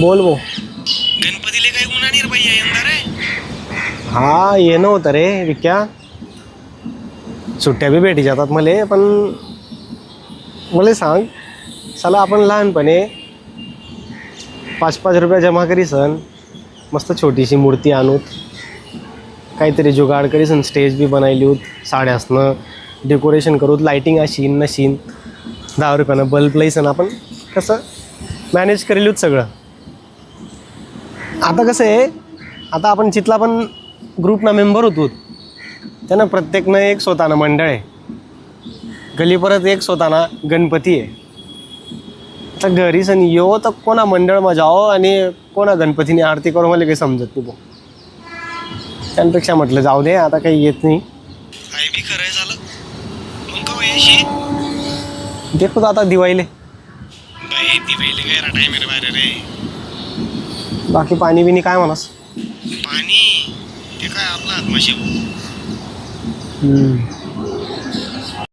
बोल भो गणपतीले काही उन्हाणी रे भैया यंदा रे हा येणं होतं रे विक्या. सुट्ट्या बी भेटी जातात मले पण मला सांग चला आपण लहानपणे पाच पाच रुपया जमा करीसन मस्त छोटीशी मूर्ती आणूत. काहीतरी जुगाड करीसन स्टेज बी बनायली होत साड्यासनं डेकोरेशन करूत लाईटिंग अशीन नशीन दहा रुपयानं बल्ब लाईसन आपण कसं मॅनेज करेल होत सगळं. आता कसं आहे आता आपण चितला पण ग्रुपना मेंबर होतो त्यानं प्रत्येकनं एक स्वतःनं मंडळ आहे. गली परत एक स्वतःना गणपती आहे. आता घरी सण येऊ तर कोणा मंडळमा जाओ आणि कोणा गणपतीने आरती करू मला काही समजत नाही भाऊ त्यापेक्षा म्हटलं जाऊ दे आता काही येत नाही. देखू आता दिवाळीले. पहिले काय बाहेर रे? बाकी पाणी बिनी काय म्हणास पाणी ते काय आपला आत्माशी हम्म.